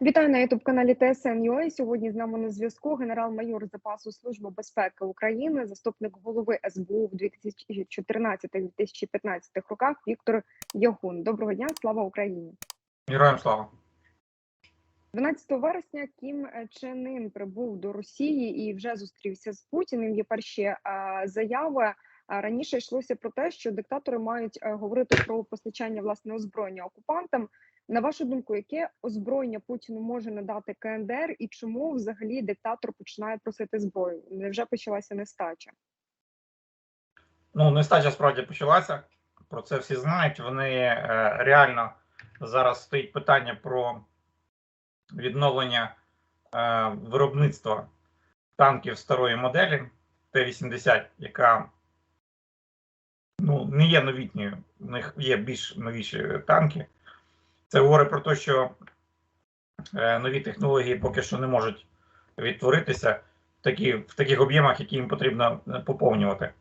Вітаю на ютуб каналі ТСН.UA. Сьогодні з нами на зв'язку генерал-майор запасу Служби безпеки України, заступник голови СБУ в 2014-2015 роках Віктор Ягун. Доброго дня, слава Україні! Героям слава. 12 вересня Кім Чен прибув до Росії і вже зустрівся з Путіним. Є перші е, заяви. Раніше йшлося про те, що диктатори мають е, говорити про постачання власне озброєння окупантам. На вашу думку, яке озброєння Путіну може надати КНДР, і чому взагалі диктатор починає просити зброю? Невже почалася нестача? Ну, нестача справді почалася. Про це всі знають. Вони е, реально зараз стоїть питання про відновлення е, виробництва танків старої моделі Т-80, яка ну, не є новітньою. У них є більш новіші танки. Це говорить про те, що е, нові технології поки що не можуть відтворитися в, такі, в таких об'ємах, які їм потрібно е, поповнювати.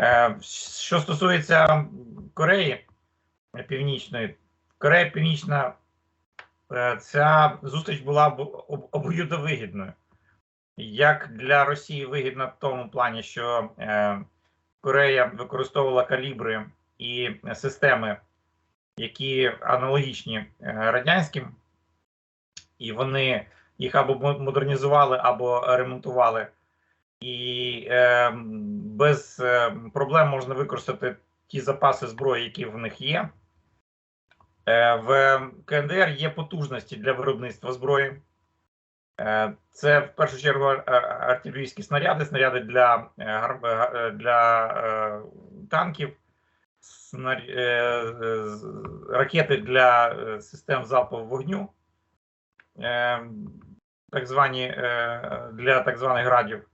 Е, Що стосується Кореї Північної, Корея Північна, ця зустріч була обоюдовигідною. Як для Росії вигідно в тому плані, що Корея використовувала калібри і системи, які аналогічні е, радянським, і вони їх або модернізували, або ремонтували. І е, без е, проблем можна використати ті запаси зброї, які в них є. Е, в КНДР є потужності для виробництва зброї. Е, це в першу чергу а- артилерійські снаряди, снаряди для, е, е, для е, танків, е, е, ракети для е, систем залпового вогню, е, так звані е, для так званих градів.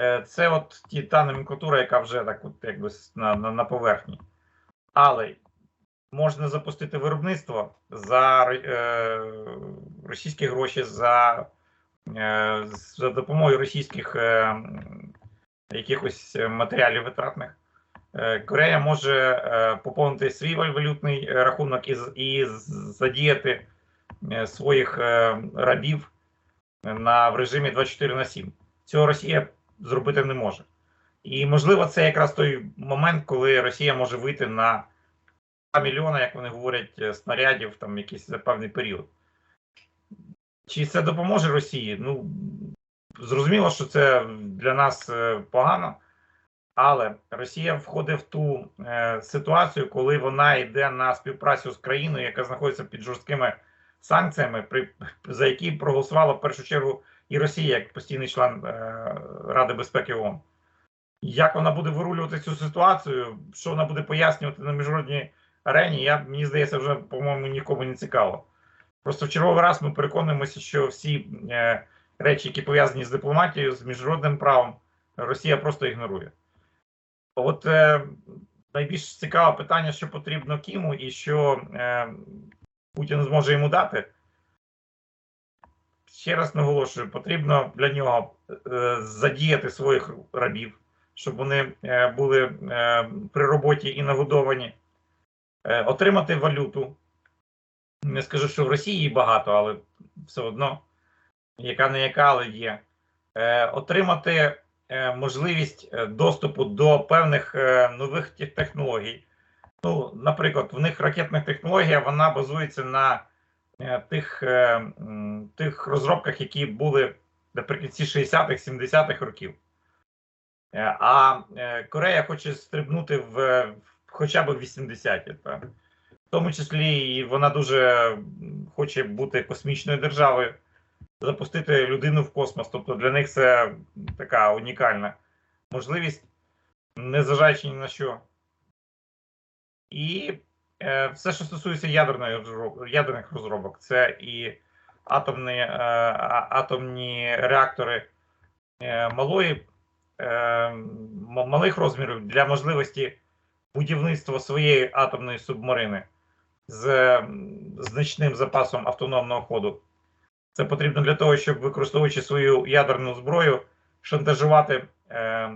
Е, Це от ті та номенклатура, яка вже так, от якби на, на, на поверхні. Але можна запустити виробництво за е, російські гроші, за, е, за допомогою російських е, якихось матеріалів витратних. Е, Корея може е, поповнити свій валютний е, рахунок і, і задіяти своїх рабів на в режимі 24 на 7. Цього Росія зробити не може. І можливо, це якраз той момент, коли Росія може вийти на 2 мільйона, як вони говорять, снарядів там якийсь за певний період. Чи це допоможе Росії? Ну зрозуміло, що це для нас погано, але Росія входить в ту е, ситуацію, коли вона йде на співпрацю з країною, яка знаходиться під жорсткими санкціями, при, за які проголосувала в першу чергу і Росія як постійний член е, Ради безпеки ООН. Як вона буде вирулювати цю ситуацію, що вона буде пояснювати на міжнародній арені, я мені здається, вже по-моєму нікому не цікаво. Просто в черговий раз ми переконуємося, що всі е, речі, які пов'язані з дипломатією, з міжнародним правом, Росія просто ігнорує. От е, найбільш цікаве питання, що потрібно Кіму, і що е, Путін зможе йому дати. Ще раз наголошую, потрібно для нього е, задіяти своїх рабів, щоб вони е, були е, при роботі і нагодовані, е, отримати валюту. Не скажу, що в Росії багато, але все одно, яка не яка, але є. Е, отримати можливість е, доступу до певних е, нових технологій. Ну, наприклад, в них ракетна технологія вона базується на е, тих, е, тих розробках, які були наприкінці 60-х, 70-х років. Е, А е, Корея хоче стрибнути в, хоча б в 80-ті. В тому числі вона дуже хоче бути космічною державою, запустити людину в космос. Тобто для них це така унікальна можливість, незважаючи ні на що. І е, все, що стосується ядерної ядерних розробок, це і атомні, е, атомні реактори е, малої, е, малих розмірів для можливості будівництва своєї атомної субмарини з значним запасом автономного ходу. Це потрібно для того, щоб використовуючи свою ядерну зброю, шантажувати е,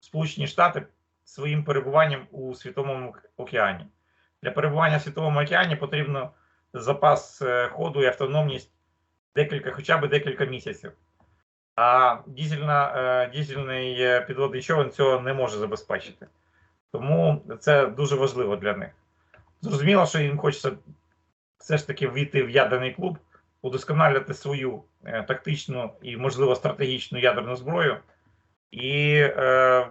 Сполучені Штати своїм перебуванням у Світовому океані. Для перебування в Світовому океані потрібно запас е, ходу і автономність декілька, хоча б декілька місяців. А дізельна, е, дізельний е, підводний човен цього не може забезпечити. Тому це дуже важливо для них. Зрозуміло, що їм хочеться все ж таки війти в ядерний клуб, удосконалювати свою е, тактичну і, можливо, стратегічну ядерну зброю. І е,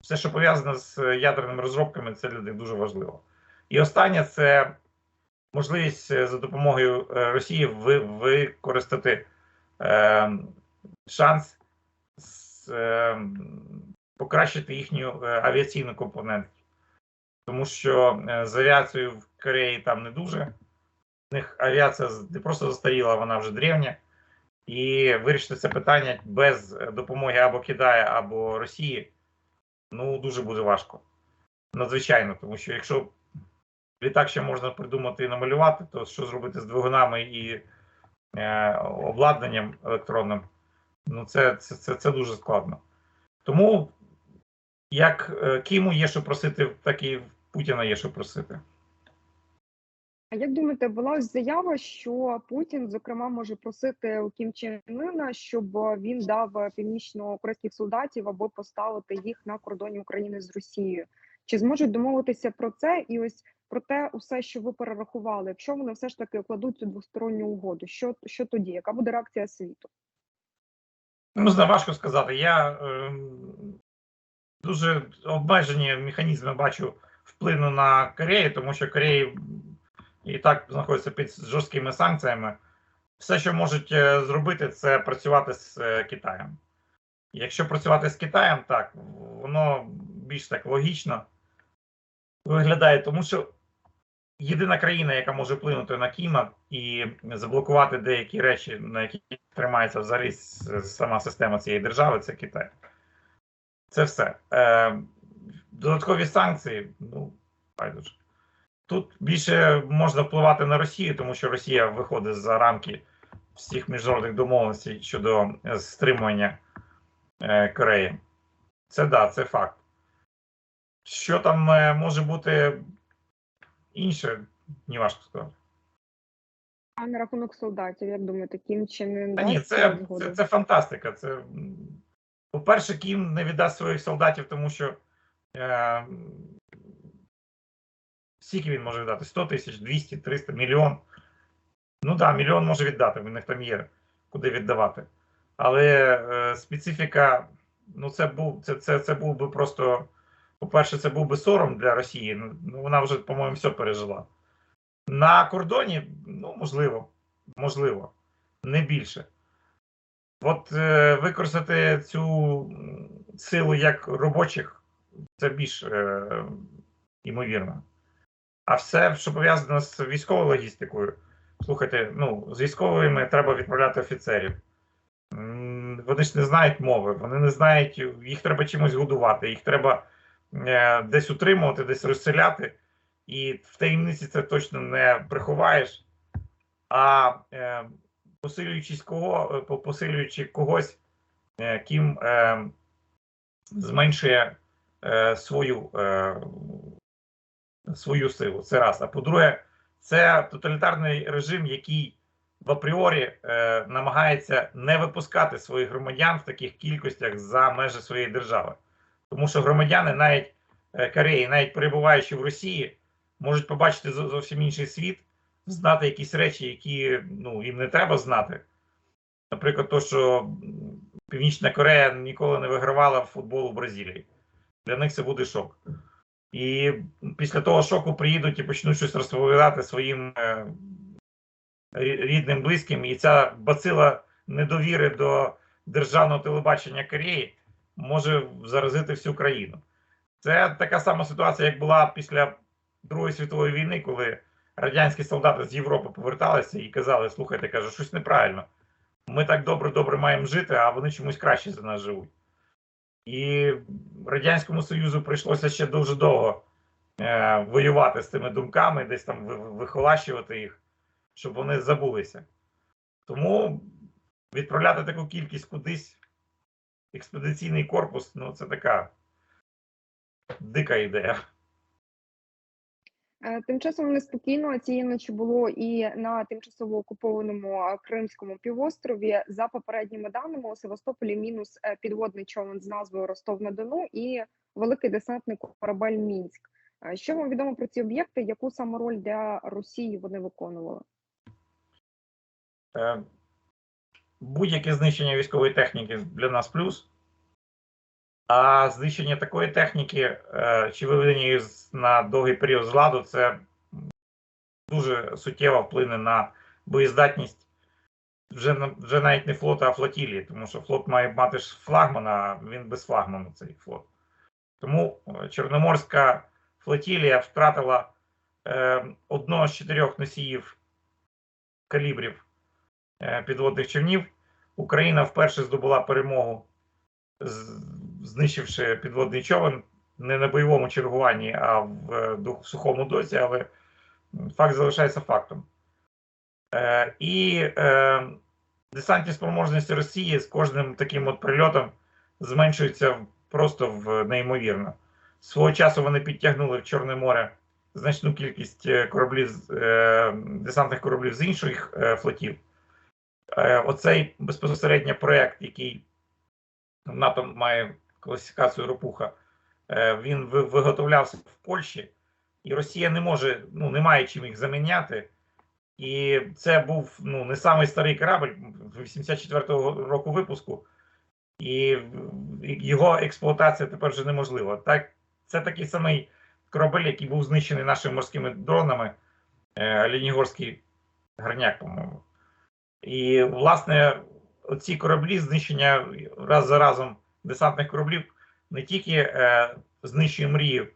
все, що пов'язане з ядерними розробками, це для них дуже важливо. І останнє це можливість е, за допомогою е, Росії ви, використати е, шанс з, е, покращити їхню авіаційну компоненту. Тому що з авіацією в Кореї там не дуже. Них авіація не просто застаріла, вона вже древня. І вирішити це питання без допомоги або Китаю, або Росії ну дуже буде важко. Надзвичайно, тому що якщо літак ще можна придумати і намалювати, то що зробити з двигунами і е, обладнанням електронним, ну це, це, це, це дуже складно. Тому як е, Кіму є що просити, так і Путіна є що просити. А як думаєте, була заява, що Путін, зокрема, може просити у Кім Чен Ына, щоб він дав північно-корейських солдатів або поставити їх на кордоні України з Росією? Чи зможуть домовитися про це? І ось про те, усе, що ви перерахували, якщо вони все ж таки укладуть цю двосторонню угоду, що, що тоді? Яка буде реакція світу? Ну, важко сказати. Я е, дуже обмежені механізми бачу впливу на Корею, тому що Корея і так знаходиться під жорсткими санкціями. Все, що можуть е, зробити, це працювати з е, Китаєм. Якщо працювати з Китаєм, так, воно більш так логічно виглядає, тому що єдина країна, яка може вплинути на Кіма і заблокувати деякі речі, на які тримається взагалі сама система цієї держави, це Китай. Це все. Е, додаткові санкції, ну, байдуже. Тут більше можна впливати на Росію, тому що Росія виходить за рамки всіх міжнародних домовленостей щодо е, стримування е, Кореї. Це да, це факт. Що там е, може бути інше, не важко сказати. А на рахунок солдатів, як думаєте, Кім Чен Ын Та ні, це, це, це фантастика. Це, по-перше, Кім не віддасть своїх солдатів, тому що е, скільки він може віддати? 100 тисяч, 200, 300, мільйон. Ну так, да, мільйон може віддати, в них там є куди віддавати. Але е, специфіка, ну це був це, це, це був би просто, по-перше, це був би сором для Росії. Ну, ну, вона вже, по-моєму, все пережила. На кордоні, ну, можливо, можливо, не більше. От е, використати цю силу як робочих, це більш е, ймовірно. А все, що пов'язано з військовою логістикою, слухайте, ну, з військовими треба відправляти офіцерів. Вони ж не знають мови, вони не знають, їх треба чимось годувати, їх треба е, десь утримувати, десь розселяти. І в таємниці це точно не приховаєш. А е, посилюючись кого, е, посилюючи когось, ким зменшує свою, свою силу. Це раз. А по-друге, це тоталітарний режим, який в апріорі е, намагається не випускати своїх громадян в таких кількостях за межі своєї держави. Тому що громадяни, навіть е, Кореї, навіть перебуваючи в Росії, можуть побачити зовсім інший світ, знати якісь речі, які ну, їм не треба знати. Наприклад, то, що Північна Корея ніколи не вигравала в футбол у Бразилії. Для них це буде шок. І після того шоку приїдуть і почнуть щось розповідати своїм е, рі- рідним, близьким, і ця бацила недовіри до державного телебачення Кореї може заразити всю країну. Це така сама ситуація, як була після Другої світової війни, коли радянські солдати з Європи поверталися і казали: слухайте, каже, щось неправильно. Ми так добре-добре маємо жити, а вони чомусь краще за нас живуть. І Радянському Союзу прийшлося ще дуже довго е, воювати з цими думками, десь там ви- вихолащувати їх, щоб вони забулися. Тому відправляти таку кількість кудись, експедиційний корпус, ну це така дика ідея. Е, Тим часом неспокійно цієї ночі було і на тимчасово окупованому е, Кримському півострові. За попередніми даними у Севастополі мінус е, підводний човен з назвою Ростов на Дону і великий десантний корабель Мінськ. Що вам відомо про ці об'єкти? Яку саме роль для Росії вони виконували? Будь-яке знищення військової техніки для нас плюс. А знищення такої техніки е, чи виведення її на довгий період з ладу це дуже суттєво вплине на боєздатність вже, вже навіть не флота, а флотілії, тому що флот має мати ж флагмана, а він без флагману цей флот. Тому е, Чорноморська флотілія втратила е, одного з чотирьох носіїв калібрів е, підводних човнів. Україна вперше здобула перемогу, з- знищивши підводний човен не на бойовому чергуванні, а в е, ду- сухому досі, але факт залишається фактом. Е, І е, десантні спроможності Росії з кожним таким от прильотом зменшуються просто в неймовірно. Свого часу вони підтягнули в Чорне море значну кількість е, кораблів, е, десантних кораблів з інших е, флотів. Е, Оцей безпосередньо проект, який НАТО має класифікацію Ропуха, е, він виготовлявся в Польщі, і Росія не може, ну не має чим їх заміняти. І це був ну не самий старий корабль 84-го року випуску, і його експлуатація тепер вже неможлива. Так, це такий самий корабель, який був знищений нашими морськими дронами, е, Лінігорський гарняк, по-моєму. І, власне, оці кораблі, знищення раз за разом десантних кораблів, не тільки е, знищує мрію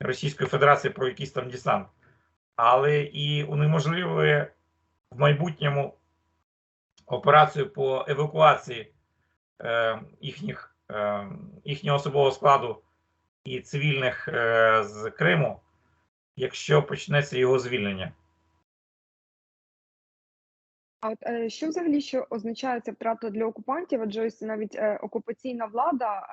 Російської Федерації про якийсь там десант, але і унеможливує в майбутньому операцію по евакуації е, їхніх, е, їхнього особового складу і цивільних е, з Криму, якщо почнеться його звільнення. А от е, що взагалі що означає ця втрата для окупантів? Адже ось навіть е, окупаційна влада е,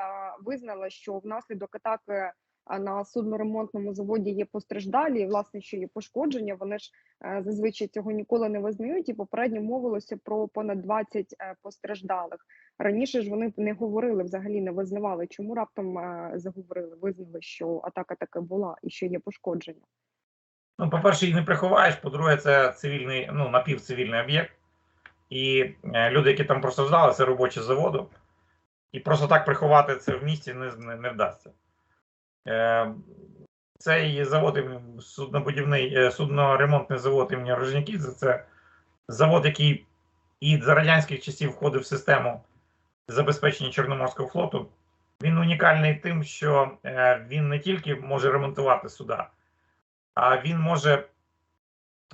визнала, що внаслідок атаки на судноремонтному заводі є постраждалі, і власне, що є пошкодження. Вони ж зазвичай цього ніколи не визнають, і попередньо мовилося про понад 20 е, постраждалих. Раніше ж вони не говорили, взагалі не визнавали. Чому раптом заговорили, визнали, що атака таки була і що є пошкодження? Ну, по-перше, їх не приховаєш, по-друге, це цивільний, ну, напівцивільний об'єкт. І е, люди, які там постраждали, це робочі заводу. І просто так приховати це в місті не, не, не вдасться. Е, цей завод суднобудівний, е, судноремонтний завод імені Рожнякідзе, це завод, який і за радянських часів входив в систему забезпечення Чорноморського флоту. Він унікальний тим, що е, він не тільки може ремонтувати суда, а він може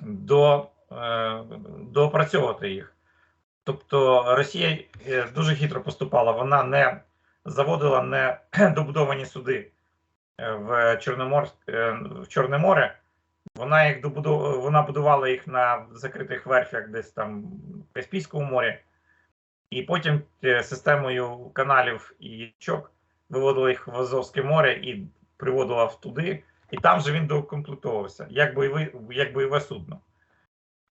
до, доопрацьовувати їх. Тобто Росія е, дуже хитро поступала, вона не заводила не добудовані суди е, в Чорномор, е, в Чорне море. Вона їх добудов... вона будувала їх на закритих верфях десь там в Каспійському морі, і потім системою каналів і річок виводила їх в Азовське море і приводила туди, і там же він доукомплектовувався як бойовий, як бойове судно.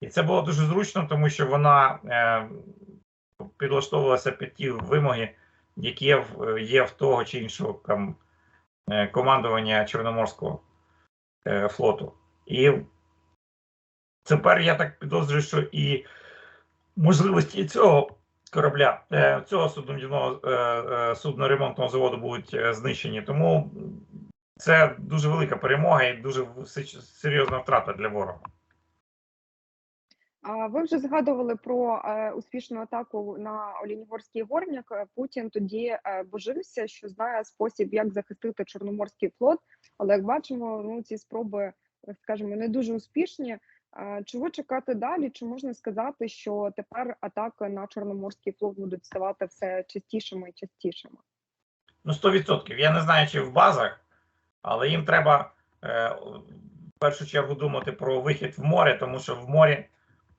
І це було дуже зручно, тому що вона е, підлаштовувалася під ті вимоги, які є в, є в того чи іншого там, е, командування Чорноморського е, флоту. І тепер я так підозрюю, що і можливості цього корабля, е, цього суднобудівного е, е, судноремонтного заводу будуть е, знищені. Тому це дуже велика перемога і дуже серйозна втрата для ворога. Ви вже згадували про е, успішну атаку на Олінігорський горняк. Е, Путін тоді е, божився, що знає спосіб, як захистити Чорноморський флот. Але як бачимо, ну ці спроби, скажімо, не дуже успішні. Чого чекати далі? Чи можна сказати, що тепер атаки на Чорноморський флот будуть ставати все частішими і частішими? Ну, 100%. Я не знаю, чи в базах, але їм треба в першу чергу думати про вихід в море, тому що в морі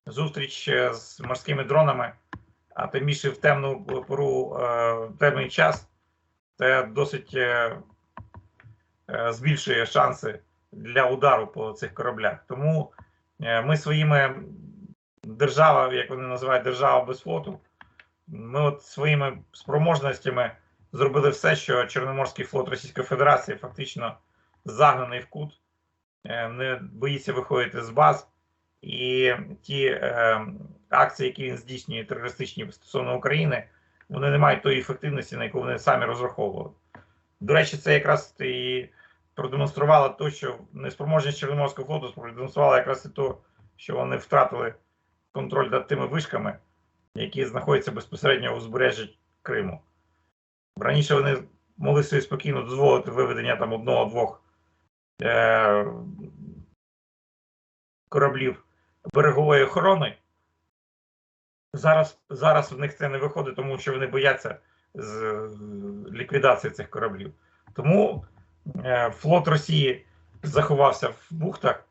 зустріч е, з морськими дронами, а тим більше в темну пору, е, темний час, це досить е, збільшує шанси для удару по цих кораблях. Тому ми своїми держава, як вони називають держава без флоту, ми от своїми спроможностями зробили все, що Чорноморський флот Російської Федерації фактично загнаний в кут, не боїться виходити з баз. І ті е, акції, які він здійснює терористичні стосовно України, вони не мають тої ефективності, на яку вони самі розраховували. До речі, це якраз і продемонструвало те, що неспроможність Чорноморського флоту продемонструвала якраз і то, що вони втратили контроль над тими вишками, які знаходяться безпосередньо у узбережжі Криму. Раніше вони могли собі спокійно дозволити виведення там одного-двох е- кораблів берегової охорони. Зараз, зараз в них це не виходить, тому що вони бояться з е, ліквідації цих кораблів. Тому е, флот Росії заховався в бухтах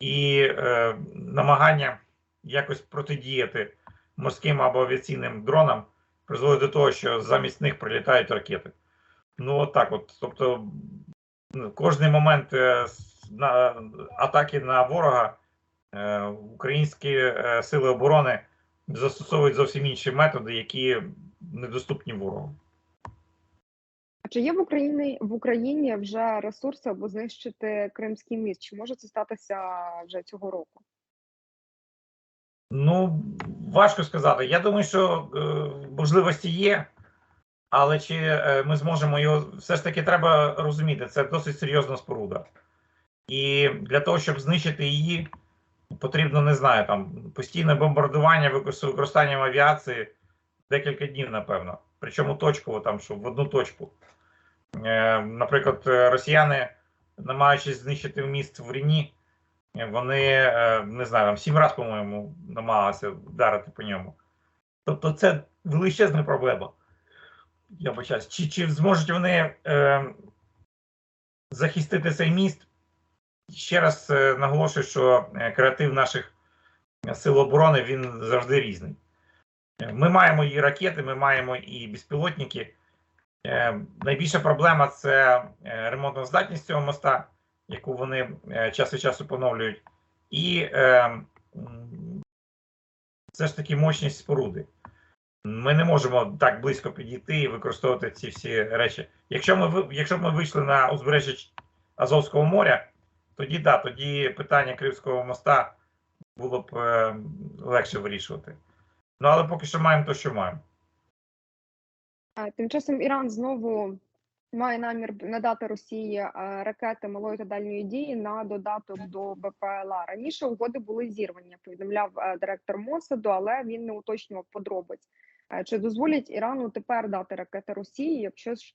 і е, намагання якось протидіяти морським або авіаційним дронам призводить до того, що замість них прилітають ракети. Ну, от от. Тобто, ну, кожний момент е, на, атаки на ворога українські е, сили оборони застосовують зовсім інші методи, які недоступні ворогу. А чи є в Україні в Україні вже ресурси, аби знищити Кримський міст? Чи може це статися вже цього року? Ну, важко сказати. Я думаю, що е, можливості є, але чи е, ми зможемо його все ж таки треба розуміти, це досить серйозна споруда. І для того, щоб знищити її, потрібно, не знаю, там постійне бомбардування використанням авіації декілька днів, напевно. Причому точково, там, що в одну точку. Е, наприклад, росіяни, намагаючись знищити міст в Ріні, Вони е, не знаю, там сім разів, по-моєму, намагалися вдарити по ньому. Тобто, це величезна проблема. Я бачаюсь. Чи, чи зможуть вони е, захистити цей міст? Ще раз е, наголошую, що е, креатив наших сил оборони він завжди різний. Е, Ми маємо і ракети, ми маємо і безпілотники. Е, найбільша проблема це е, ремонтна здатність цього моста яку вони е, час від часу поновлюють, і е, все ж таки мощність споруди. Ми не можемо так близько підійти і використовувати ці всі речі. Якщо ми якщо б ми вийшли на узбережжя Азовського моря, тоді да, тоді питання Кримського моста було б е, легше вирішувати. Ну але поки що маємо те, що маємо. Тим часом Іран знову має намір надати Росії е, ракети малої та дальньої дії на додаток до БПЛА. Раніше угоди були зірвані, повідомляв е, директор Мосаду, але він не уточнював подробиць. Е, Чи дозволять Ірану тепер дати ракети Росії, якщо ж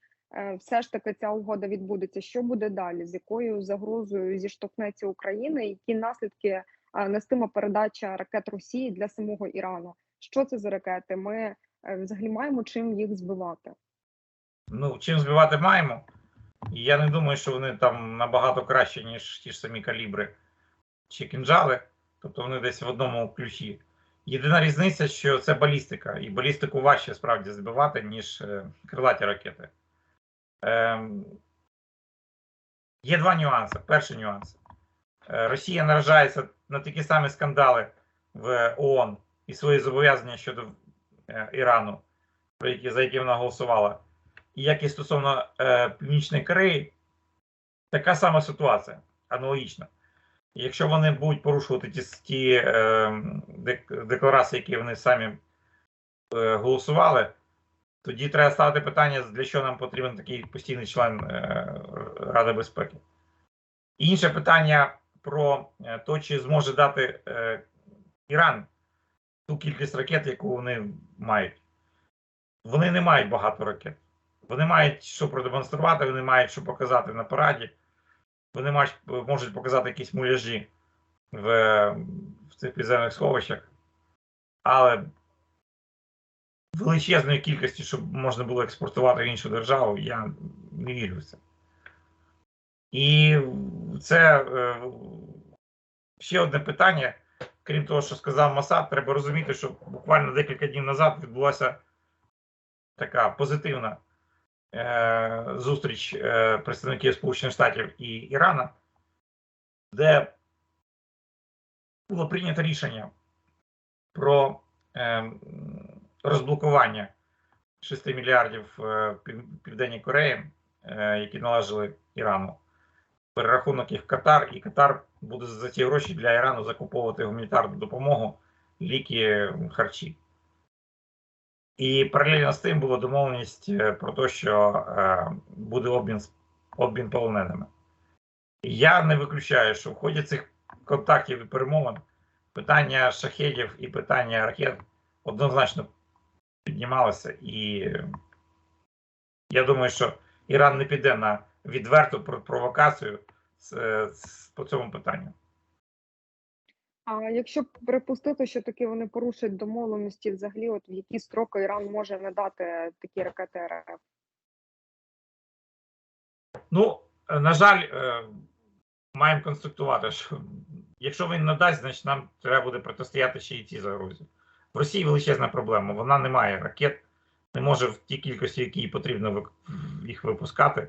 все ж таки ця угода відбудеться? Що буде далі? З якою загрозою зіштовхнеться Україна? Які наслідки е, нестиме передача ракет Росії для самого Ірану? Що це за ракети? Ми е, взагалі маємо чим їх збивати? Ну, чим збивати маємо. Я не думаю, що вони там набагато краще, ніж ті ж самі калібри чи кінжали. Тобто вони десь в одному ключі. Єдина різниця, що це балістика, і балістику важче справді збивати, ніж е, крилаті ракети. Ем, є два нюанси. Перший нюанс. Е, Росія наражається на такі самі скандали в ООН і свої зобов'язання щодо е, Ірану, за які вона голосувала. І як і стосовно е, Північної Кореї, така сама ситуація, аналогічна. Якщо вони будуть порушувати ті, ті е, декларації, які вони самі е, голосували, тоді треба ставити питання, для чого нам потрібен такий постійний член е, Ради безпеки. Інше питання про те, чи зможе дати е, Іран ту кількість ракет, яку вони мають. Вони не мають багато ракет. Вони мають що продемонструвати, вони мають що показати на параді. Вони мають, можуть показати якісь муляжі в, в цих підземних сховищах. Але величезної кількості, щоб можна було експортувати в іншу державу, я не вірю в це. І це е, ще одне питання, крім того, що сказав Масад, треба розуміти, що буквально декілька днів назад відбулася така позитивна е, зустріч е, представників Сполучених Штатів і Ірана, де було прийнято рішення про е, розблокування 6 мільярдів е, Південній Кореї, е, які належали Ірану. Перерахунок їх Катар, і Катар буде за ці гроші для Ірану закуповувати гуманітарну допомогу, ліки, харчі. І паралельно з тим була домовленість е, про те, що буде обмін, обмін полоненими. Я не виключаю, що в ході цих контактів і перемовин питання шахедів і питання ракет однозначно піднімалося. І я думаю, що Іран не піде на відверту провокацію з, е, з- по цьому питанню. А якщо припустити, що таки вони порушать домовленості, взагалі, от в які строки Іран може надати такі ракети РФ? Ну, на жаль, е, маємо констатувати, що якщо він надасть, значить нам треба буде протистояти ще й цій загрозі. В Росії величезна проблема. Вона не має ракет, не може в тій кількості, які їй потрібно їх випускати.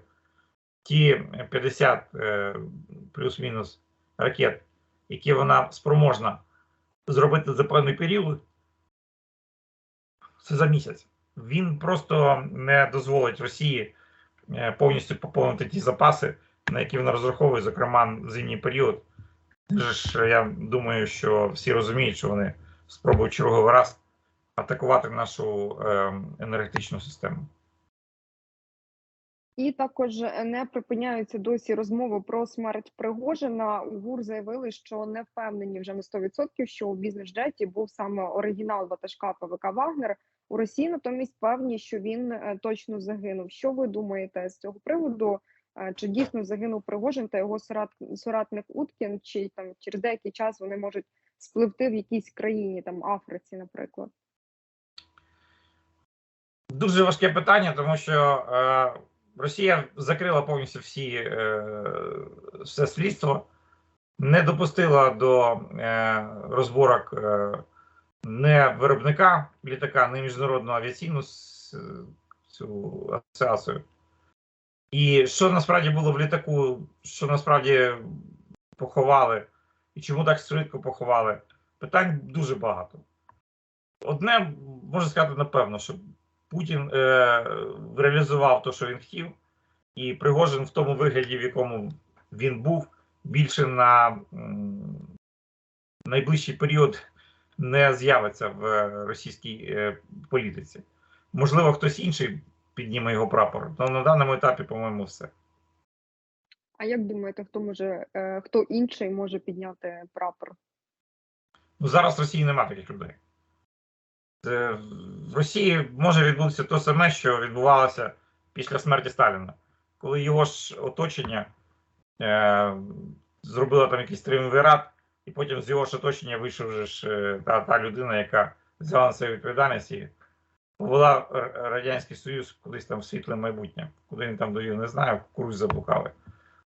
Ті 50 е, плюс-мінус ракет, які вона спроможна зробити за певний період, це за місяць. Він просто не дозволить Росії е, повністю поповнити ті запаси, на які вона розраховує, зокрема зимній період. Ж я думаю, що всі розуміють, що вони спробують черговий раз атакувати нашу е, енергетичну систему. І також е, не припиняються досі розмови про смерть Пригожина. У ГУР заявили, що не впевнені вже на 100%, що у бізнес-джеті був саме оригінал ватажка ПВК Вагнер. У Росії натомість певні, що він е, точно загинув. Що ви думаєте з цього приводу? Чи дійсно загинув Пригожин та його соратник Уткін, чи там через деякий час вони можуть спливти в якійсь країні, там Африці, наприклад? Дуже важке питання, тому що е, Росія закрила повністю всі е, все слідство, не допустила до е, розборок е, не виробника літака, не міжнародну авіаційну цю асоціацію. І що насправді було в літаку, що насправді поховали, і чому так швидко поховали? Питань дуже багато. Одне можна сказати напевно, що Путін е, реалізував те, що він хотів, і Пригожин в тому вигляді, в якому він був, більше на м, найближчий період не з'явиться в е, російській е, політиці. Можливо, хтось інший підніме його прапор. але на даному етапі, по-моєму, все. А як думаєте, хто може е, хто інший може підняти прапор? Ну, зараз в Росії немає таких людей. Е, В Росії може відбутися те саме, що відбувалося після смерті Сталіна, коли його ж оточення е, зробило там якийсь триумвірат, і потім з його ж оточення вийшов же ж е, та, та людина, яка взяла на себе відповідальність і повела Радянський Союз кудись там в світле майбутнє. Куди він там довів, не знаю, круг заблукали.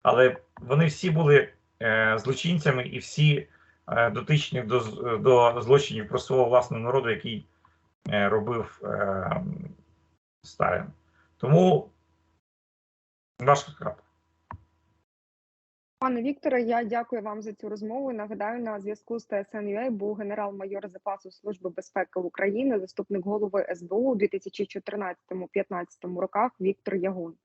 Але вони всі були е, злочинцями і всі е, дотичні до, до злочинів про свого власного народу, який е, робив е, Сталін. Тому важко сказати. Пане Вікторе, я дякую вам за цю розмову. Нагадаю, на зв'язку з ТСНЮА був генерал-майор запасу Служби безпеки України, заступник голови СБУ у 2014-2015 роках Віктор Ягун.